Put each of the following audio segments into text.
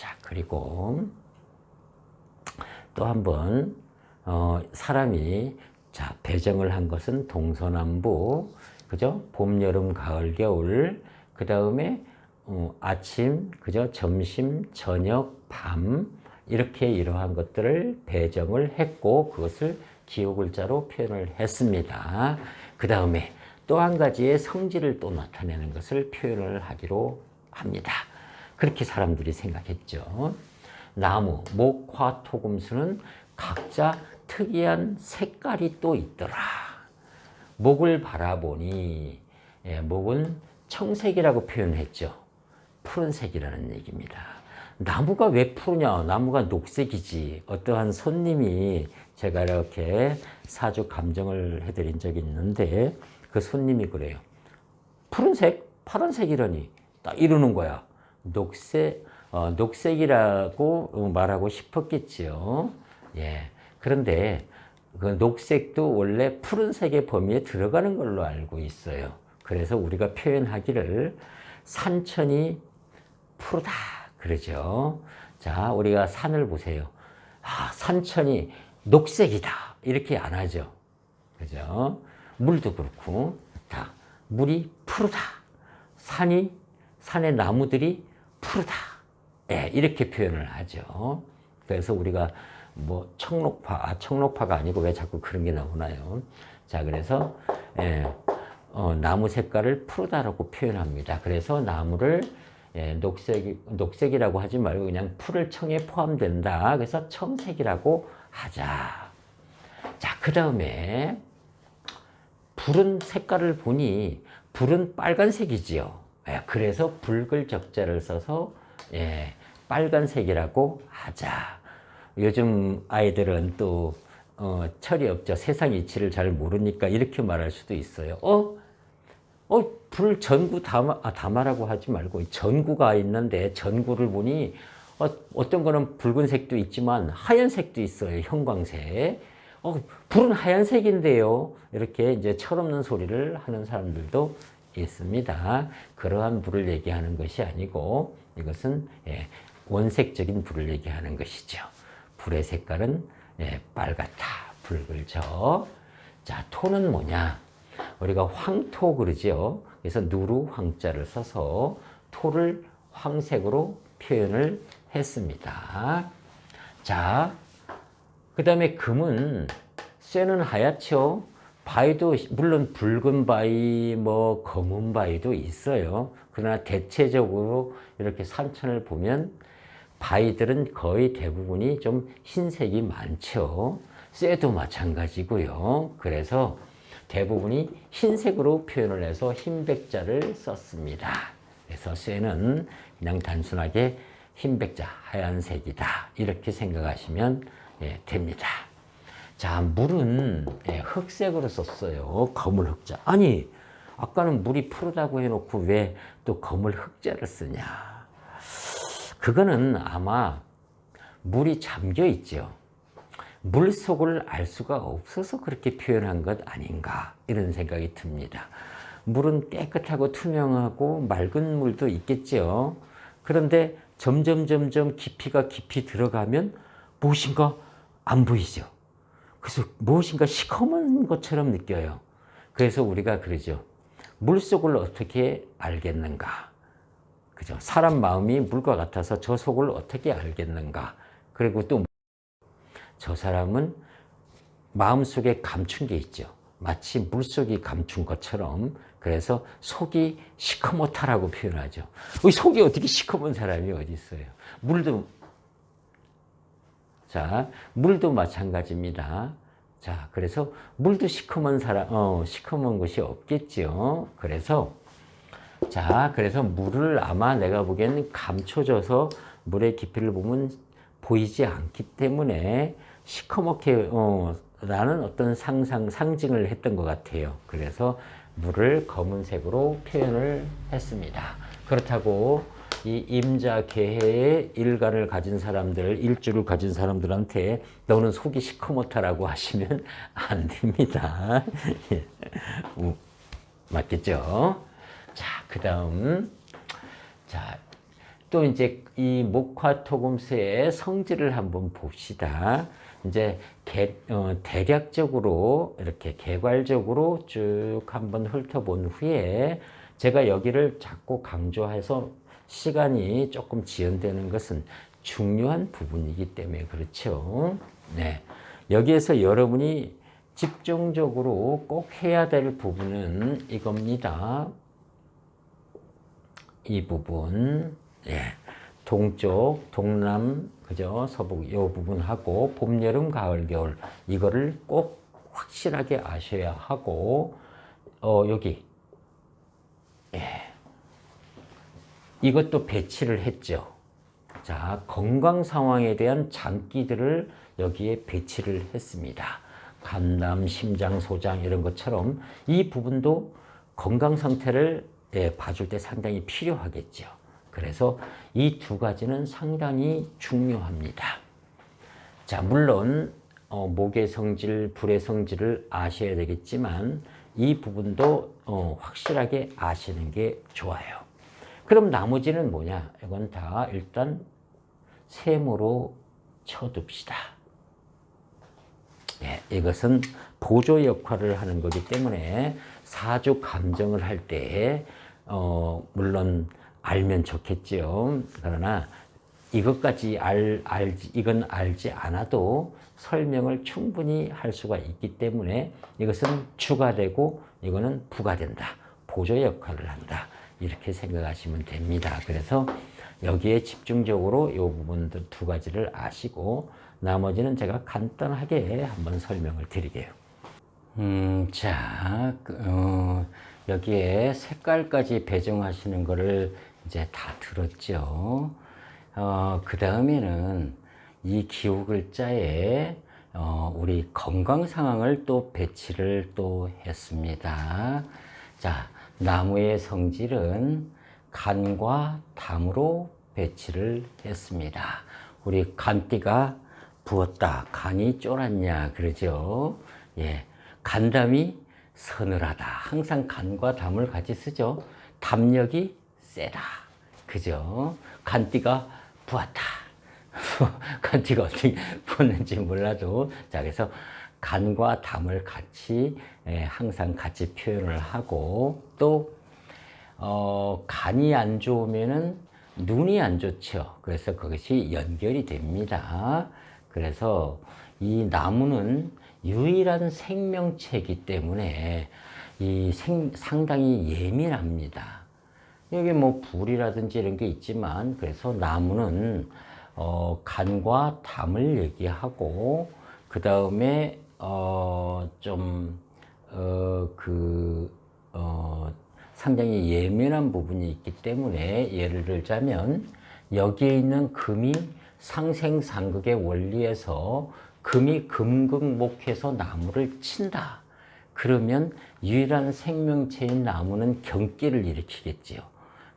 자, 그리고 또 한 번, 어, 사람이, 자, 배정을 한 것은 동서남북, 그죠? 봄, 여름, 가을, 겨울, 그 다음에, 어, 아침, 그죠? 점심, 저녁, 밤, 이렇게 이러한 것들을 배정을 했고, 그것을 기호 글자로 표현을 했습니다. 그 다음에 또 한 가지의 성질을 또 나타내는 것을 표현을 하기로 합니다. 그렇게 사람들이 생각했죠. 나무, 목, 화, 토, 금수는 각자 특이한 색깔이 또 있더라. 목을 바라보니 예, 목은 청색이라고 표현했죠. 푸른색이라는 얘기입니다. 나무가 왜 푸르냐? 나무가 녹색이지. 어떠한 손님이 제가 이렇게 사주 감정을 해드린 적이 있는데 그 손님이 그래요. 푸른색, 파란색이라니 딱 이러는 거야. 녹색, 어, 녹색이라고 말하고 싶었겠지요. 예. 그런데 그 녹색도 원래 푸른색의 범위에 들어가는 걸로 알고 있어요. 그래서 우리가 표현하기를 산천이 푸르다 그러죠. 자, 우리가 산을 보세요. 아, 산천이 녹색이다 이렇게 안 하죠. 그죠? 물도 그렇고 다 물이 푸르다. 산이 산의 나무들이 푸르다. 예, 이렇게 표현을 하죠. 그래서 우리가 뭐 청록파, 아, 청록파가 아니고 왜 자꾸 그런 게 나오나요? 자, 그래서 예, 어, 나무 색깔을 푸르다라고 표현합니다. 그래서 나무를 예, 녹색, 녹색이라고 하지 말고 그냥 푸를 청에 포함된다. 그래서 청색이라고 하자. 자, 그 다음에 불은 색깔을 보니 불은 빨간색이지요. 예, 그래서 붉을 적자를 써서 예, 빨간색이라고 하자. 요즘 아이들은 또 어, 철이 없죠. 세상 이치를 잘 모르니까 이렇게 말할 수도 있어요. 어? 어, 불 전구 담아, 아, 담아라고 하지 말고 전구가 있는데 전구를 보니 어, 어떤 거는 붉은색도 있지만 하얀색도 있어요. 형광색. 어, 불은 하얀색인데요. 이렇게 이제 철없는 소리를 하는 사람들도 있습니다. 그러한 불을 얘기하는 것이 아니고 이것은 예, 원색적인 불을 얘기하는 것이죠. 불의 색깔은 예, 빨갛다, 붉을죠. 자, 토는 뭐냐? 우리가 황토 그러지요. 그래서 누루 황자를 써서 토를 황색으로 표현을 했습니다. 자, 그 다음에 금은 쇠는 하얗죠. 바위도 물론 붉은 바위, 뭐 검은 바위도 있어요. 그러나 대체적으로 이렇게 산천을 보면 바위들은 거의 대부분이 좀 흰색이 많죠. 쇠도 마찬가지고요. 그래서 대부분이 흰색으로 표현을 해서 흰백자를 썼습니다. 그래서 쇠는 그냥 단순하게 흰백자, 하얀색이다. 이렇게 생각하시면 예, 됩니다. 자, 물은 예, 흑색으로 썼어요. 검을 흑자. 아니, 아까는 물이 푸르다고 해놓고 왜 또 검을 흑자를 쓰냐. 그거는 아마 물이 잠겨 있죠. 물 속을 알 수가 없어서 그렇게 표현한 것 아닌가 이런 생각이 듭니다. 물은 깨끗하고 투명하고 맑은 물도 있겠죠. 그런데 점점 점점 깊이가 깊이 들어가면 무엇인가 안 보이죠. 그래서 무엇인가 시커먼 것처럼 느껴요. 그래서 우리가 그러죠. 물 속을 어떻게 알겠는가? 그죠? 사람 마음이 물과 같아서 저 속을 어떻게 알겠는가? 그리고 또 저 사람은 마음속에 감춘 게 있죠. 마치 물속이 감춘 것처럼 그래서 속이 시커멓다라고 표현하죠. 이 속이 어떻게 시커먼 사람이 어디 있어요? 물도 자 물도 마찬가지입니다. 자 그래서 물도 시커먼 사람 어 시커먼 것이 없겠죠. 그래서 자 그래서 물을 아마 내가 보기에는 감춰져서 물의 깊이를 보면 보이지 않기 때문에 시커멓게 어, 라는 어떤 상상 상징을 했던 것 같아요. 그래서 물을 검은색으로 표현을 했습니다. 그렇다고 이 임자 개해의 일간을 가진 사람들, 일주를 가진 사람들한테 너는 속이 시커멓다라고 하시면 안 됩니다. 예. 음, 맞겠죠? 자, 그 다음. 자, 또 이제 이 목화토금수의 성질을 한번 봅시다. 이제 개, 어, 대략적으로 이렇게 개괄적으로 쭉 한번 훑어본 후에 제가 여기를 자꾸 강조해서 시간이 조금 지연되는 것은 중요한 부분이기 때문에 그렇죠. 네. 여기에서 여러분이 집중적으로 꼭 해야 될 부분은 이겁니다. 이 부분, 예. 동쪽, 동남, 그죠? 서북, 이 부분하고 봄, 여름, 가을, 겨울 이거를 꼭 확실하게 아셔야 하고, 어, 여기, 이것도 배치를 했죠. 자, 건강 상황에 대한 장기들을 여기에 배치를 했습니다. 간담, 심장, 소장 이런 것처럼 이 부분도 건강 상태를 예, 봐줄 때 상당히 필요하겠죠. 그래서 이 두 가지는 상당히 중요합니다. 자, 물론 어, 목의 성질, 불의 성질을 아셔야 되겠지만 이 부분도 어, 확실하게 아시는 게 좋아요. 그럼 나머지는 뭐냐? 이건 다 일단 세모로 쳐둡시다. 예, 이것은 보조 역할을 하는 거기 때문에 사주 감정을 할 때, 어, 물론 알면 좋겠지요. 그러나 이것까지 알, 알지, 이건 알지 않아도 설명을 충분히 할 수가 있기 때문에 이것은 추가되고 이거는 부가된다. 보조 역할을 한다. 이렇게 생각하시면 됩니다. 그래서 여기에 집중적으로 이 부분들 두 가지를 아시고 나머지는 제가 간단하게 한번 설명을 드리게요. 음, 자, 그, 어, 여기에 색깔까지 배정하시는 거를 이제 다 들었죠. 어, 그 다음에는 이 기호 글자에 어, 우리 건강 상황을 또 배치를 또 했습니다. 자, 나무의 성질은 간과 담으로 배치를 했습니다. 우리 간띠가 부었다, 간이 쫄았냐 그러죠. 예, 간담이 서늘하다. 항상 간과 담을 같이 쓰죠. 담력이 세다. 그죠? 간띠가 부었다. 간띠가 어떻게 부었는지 몰라도 자 그래서 간과 담을 같이 예, 항상 같이 표현을 하고 또 어, 간이 안 좋으면은 눈이 안 좋죠. 그래서 그것이 연결이 됩니다. 그래서 이 나무는 유일한 생명체이기 때문에 이 생, 상당히 예민합니다. 여기 뭐 불이라든지 이런 게 있지만 그래서 나무는 어, 간과 담을 얘기하고 그 다음에 어, 좀 어, 그, 어, 상당히 예민한 부분이 있기 때문에 예를 들자면 여기에 있는 금이 상생상극의 원리에서 금이 금극목해서 나무를 친다. 그러면 유일한 생명체인 나무는 경기를 일으키겠지요.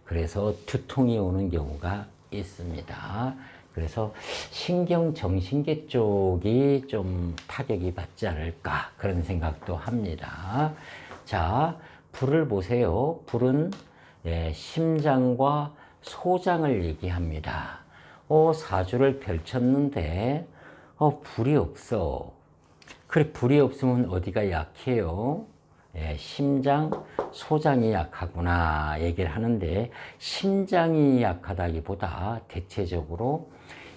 그래서 두통이 오는 경우가 있습니다. 그래서 신경 정신계 쪽이 좀 타격이 받지 않을까 그런 생각도 합니다. 자, 불을 보세요. 불은 예, 심장과 소장을 얘기합니다. 어, 사주를 펼쳤는데 어, 불이 없어. 그래, 불이 없으면 어디가 약해요? 예, 심장, 소장이 약하구나 얘기를 하는데 심장이 약하다기보다 대체적으로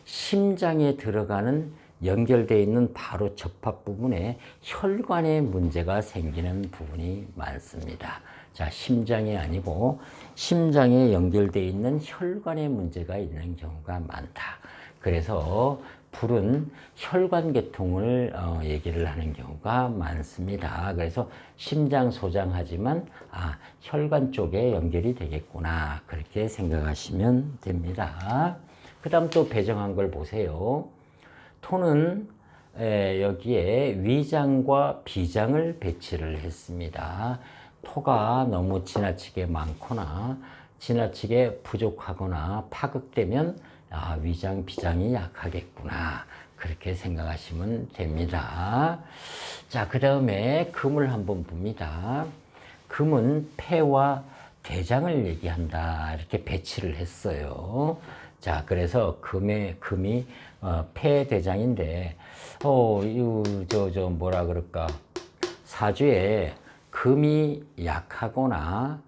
심장에 들어가는 연결되어 있는 바로 접합 부분에 혈관에 문제가 생기는 부분이 많습니다. 자, 심장이 아니고 심장에 연결되어 있는 혈관에 문제가 있는 경우가 많다. 그래서 불은 혈관 계통을 어, 얘기를 하는 경우가 많습니다. 그래서 심장 소장하지만 아 혈관 쪽에 연결이 되겠구나 그렇게 생각하시면 됩니다. 그 다음 또 배정한 걸 보세요. 토는 에, 여기에 위장과 비장을 배치를 했습니다. 토가 너무 지나치게 많거나 지나치게 부족하거나 파극되면 아, 위장, 비장이 약하겠구나. 그렇게 생각하시면 됩니다. 자, 그 다음에 금을 한번 봅니다. 금은 폐와 대장을 얘기한다 이렇게 배치를 했어요. 자 그래서 금의 금이 어, 폐대장인데 어 이 저 저 뭐라 그럴까? 사주에 금이 약하거나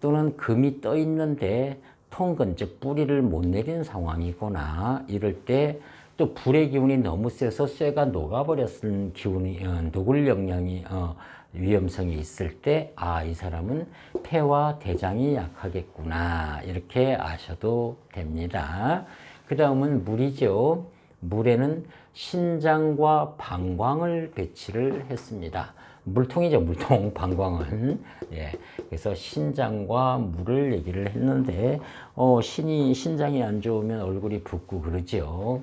또는 금이 떠 있는데 통근 즉 뿌리를 못 내리는 상황이거나 이럴 때 또 불의 기운이 너무 세서 쇠가 녹아버렸은 기운이 어, 녹을 영향이 어, 위험성이 있을 때 아 이 사람은 폐와 대장이 약하겠구나 이렇게 아셔도 됩니다. 그 다음은 물이죠. 물에는 신장과 방광을 배치를 했습니다. 물통이죠, 물통, 방광은. 예. 그래서 신장과 물을 얘기를 했는데, 어, 신이, 신장이 안 좋으면 얼굴이 붓고 그러죠.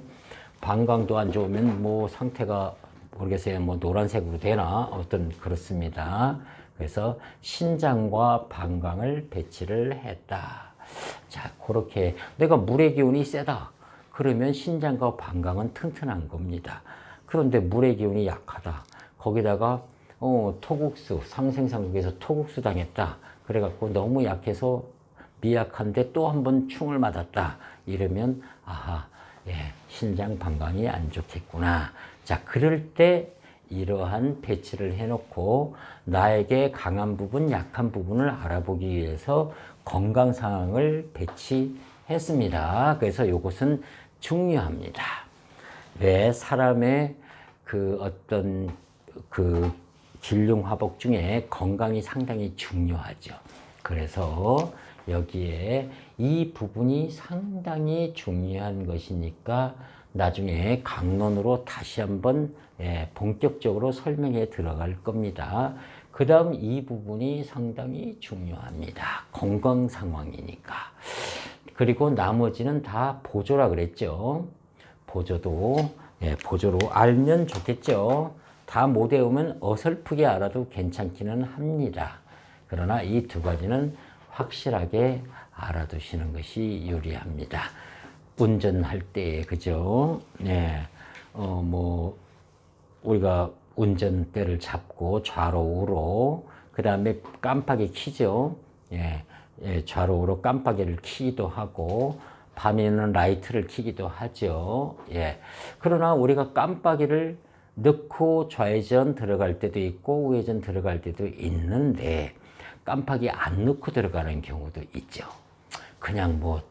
방광도 안 좋으면 뭐 상태가 모르겠어요. 뭐 노란색으로 되나? 어떤 그렇습니다. 그래서 신장과 방광을 배치를 했다. 자, 그렇게 내가 물의 기운이 세다. 그러면 신장과 방광은 튼튼한 겁니다. 그런데 물의 기운이 약하다. 거기다가 어, 토국수, 상생상국에서 토국수 당했다. 그래갖고 너무 약해서 미약한데 또 한 번 충을 맞았다. 이러면 아하, 예, 신장 방광이 안 좋겠구나. 자, 그럴 때 이러한 배치를 해놓고 나에게 강한 부분, 약한 부분을 알아보기 위해서 건강 상황을 배치했습니다. 그래서 이것은 중요합니다. 왜 사람의 그 어떤 그 진룡 화복 중에 건강이 상당히 중요하죠. 그래서 여기에 이 부분이 상당히 중요한 것이니까 나중에 강론으로 다시 한번 예, 본격적으로 설명해 들어갈 겁니다. 그 다음 이 부분이 상당히 중요합니다. 건강 상황이니까. 그리고 나머지는 다 보조라 그랬죠. 보조도 예, 보조로 알면 좋겠죠. 다 못 외우면 어설프게 알아도 괜찮기는 합니다. 그러나 이 두 가지는 확실하게 알아두시는 것이 유리합니다. 운전할 때, 그죠? 네. 어, 뭐, 우리가 운전대를 잡고 좌로 우로, 그 다음에 깜빡이 키죠? 예, 예, 좌로 우로 깜빡이를 키기도 하고, 밤에는 라이트를 키기도 하죠. 예. 그러나 우리가 깜빡이를 넣고 좌회전 들어갈 때도 있고 우회전 들어갈 때도 있는데 깜빡이 안 넣고 들어가는 경우도 있죠. 그냥 뭐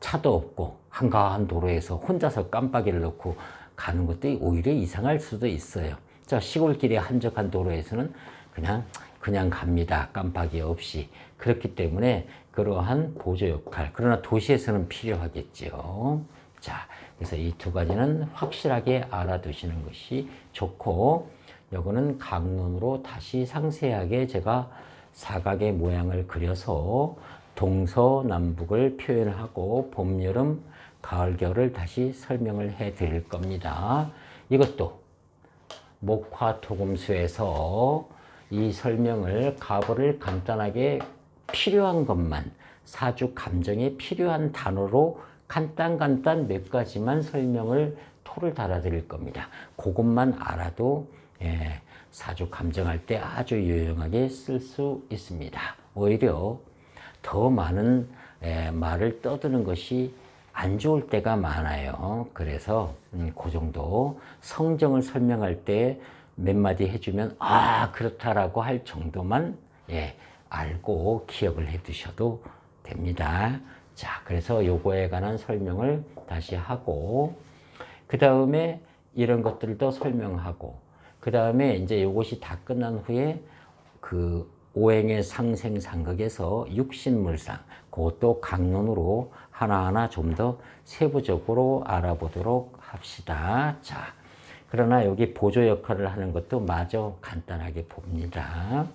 차도 없고 한가한 도로에서 혼자서 깜빡이를 넣고 가는 것도 오히려 이상할 수도 있어요. 자, 시골길의 한적한 도로에서는 그냥 그냥 갑니다. 깜빡이 없이. 그렇기 때문에 그러한 보조 역할. 그러나 도시에서는 필요하겠죠. 자, 그래서 이 두 가지는 확실하게 알아두시는 것이 좋고, 요거는 강론으로 다시 상세하게 제가 사각의 모양을 그려서 동서남북을 표현하고 봄, 여름, 가을, 겨울을 다시 설명을 해 드릴 겁니다. 이것도 목화토금수에서 이 설명을 가보를 간단하게 필요한 것만 사주 감정에 필요한 단어로 간단 간단 몇 가지만 설명을 토를 달아 드릴 겁니다. 그것만 알아도 예, 사주 감정할 때 아주 유용하게 쓸 수 있습니다. 오히려 더 많은 예, 말을 떠드는 것이 안 좋을 때가 많아요. 그래서 음, 그 정도 성정을 설명할 때 몇 마디 해주면 아 그렇다라고 할 정도만 예, 알고 기억을 해두셔도 됩니다. 자, 그래서 요거에 관한 설명을 다시 하고 그 다음에 이런 것들도 설명하고 그 다음에 이제 요것이 다 끝난 후에 그 오행의 상생상극에서 육신물상 그것도 강론으로 하나하나 좀 더 세부적으로 알아보도록 합시다. 자, 그러나 여기 보조 역할을 하는 것도 마저 간단하게 봅니다.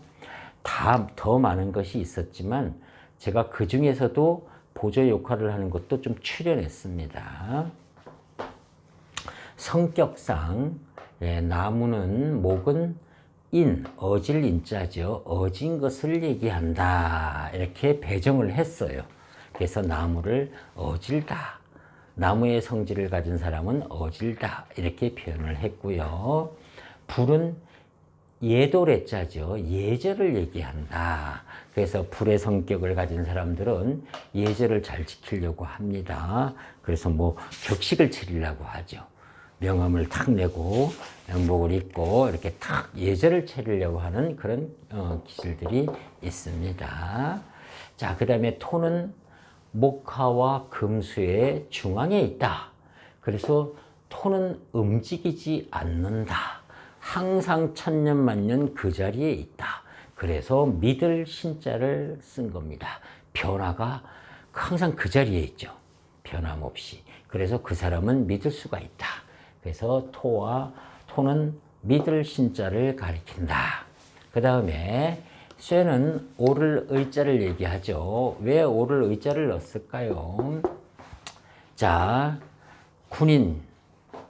다 더 많은 것이 있었지만 제가 그 중에서도 보조 역할을 하는 것도 좀 출연했습니다. 성격상 예, 나무는 목은 인, 어질 인자죠. 어진 것을 얘기한다. 이렇게 배정을 했어요. 그래서 나무를 어질다. 나무의 성질을 가진 사람은 어질다. 이렇게 표현을 했고요. 불은 예도래 자죠. 예절을 얘기한다. 그래서 불의 성격을 가진 사람들은 예절을 잘 지키려고 합니다. 그래서 뭐 격식을 차리려고 하죠. 명함을 탁 내고 양복을 입고 이렇게 탁 예절을 차리려고 하는 그런 어, 기질들이 있습니다. 자, 그 다음에 토는 목화와 금수의 중앙에 있다. 그래서 토는 움직이지 않는다. 항상 천년만년 그 자리에 있다. 그래서 믿을 신자를 쓴 겁니다. 변화가 항상 그 자리에 있죠. 변함없이. 그래서 그 사람은 믿을 수가 있다. 그래서 토와 토는 믿을 신자를 가리킨다. 그 다음에 쇠는 오를 의자를 얘기하죠. 왜 오를 의자를 넣었을까요? 자, 군인,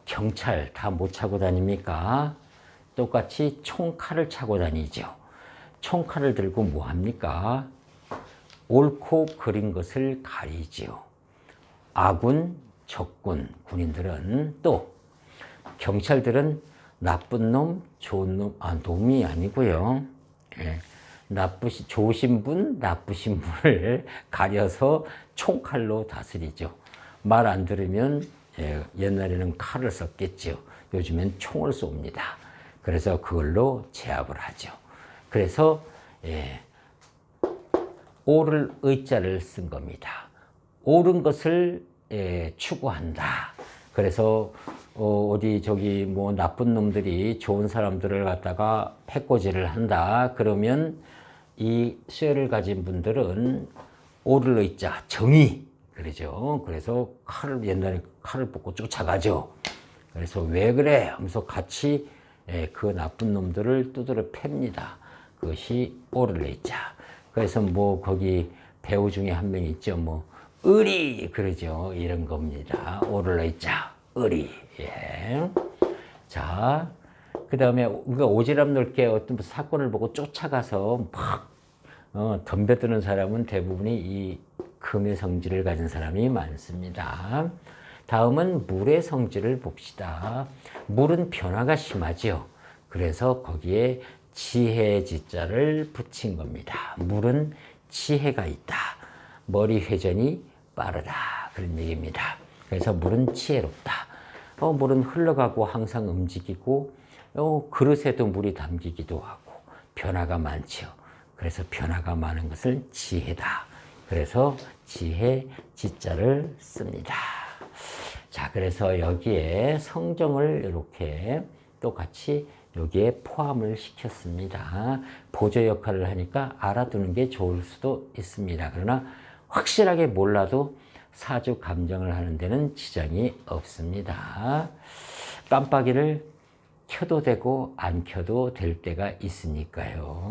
경찰 다 못 차고 다닙니까? 똑같이 총칼을 차고 다니죠. 총칼을 들고 뭐 합니까? 옳고 그린 것을 가리지요. 아군, 적군, 군인들은 또 경찰들은 나쁜 놈, 좋은 놈, 아, 놈이 아니고요. 예, 나쁘시, 좋으신 분, 나쁘신 분을 가려서 총칼로 다스리죠. 말 안 들으면 예, 옛날에는 칼을 썼겠죠. 요즘엔 총을 쏩니다. 그래서 그걸로 제압을 하죠. 그래서 예, 옳을 의자를 쓴 겁니다. 옳은 것을 예, 추구한다. 그래서 어, 어디 저기 뭐 나쁜 놈들이 좋은 사람들을 갖다가 패꼬지를 한다. 그러면 이 쇠를 가진 분들은 옳을 의자 정의 그러죠. 그래서 칼을 옛날에 칼을 뽑고 쫓아가죠. 그래서 왜 그래? 하면서 같이 예, 그 나쁜 놈들을 두드려 팹니다. 그것이 옳을 의자. 그래서 뭐 거기 배우 중에 한 명 있죠. 뭐 의리 그러죠. 이런 겁니다. 옳을 의자, 의리. 예. 자, 그 다음에 그러니까 오지랖 넓게 어떤 사건을 보고 쫓아가서 막 어, 덤벼드는 사람은 대부분이 이 금의 성질을 가진 사람이 많습니다. 다음은 물의 성질을 봅시다. 물은 변화가 심하죠. 그래서 거기에 지혜 지자를 붙인 겁니다. 물은 지혜가 있다. 머리 회전이 빠르다. 그런 얘기입니다. 그래서 물은 지혜롭다. 어, 물은 흘러가고 항상 움직이고 어, 그릇에도 물이 담기기도 하고 변화가 많죠. 그래서 변화가 많은 것을 지혜다. 그래서 지혜 지자를 씁니다. 자, 그래서 여기에 성정을 이렇게 똑같이 여기에 포함을 시켰습니다. 보조 역할을 하니까 알아두는 게 좋을 수도 있습니다. 그러나 확실하게 몰라도 사주 감정을 하는 데는 지장이 없습니다. 깜빡이를 켜도 되고 안 켜도 될 때가 있으니까요.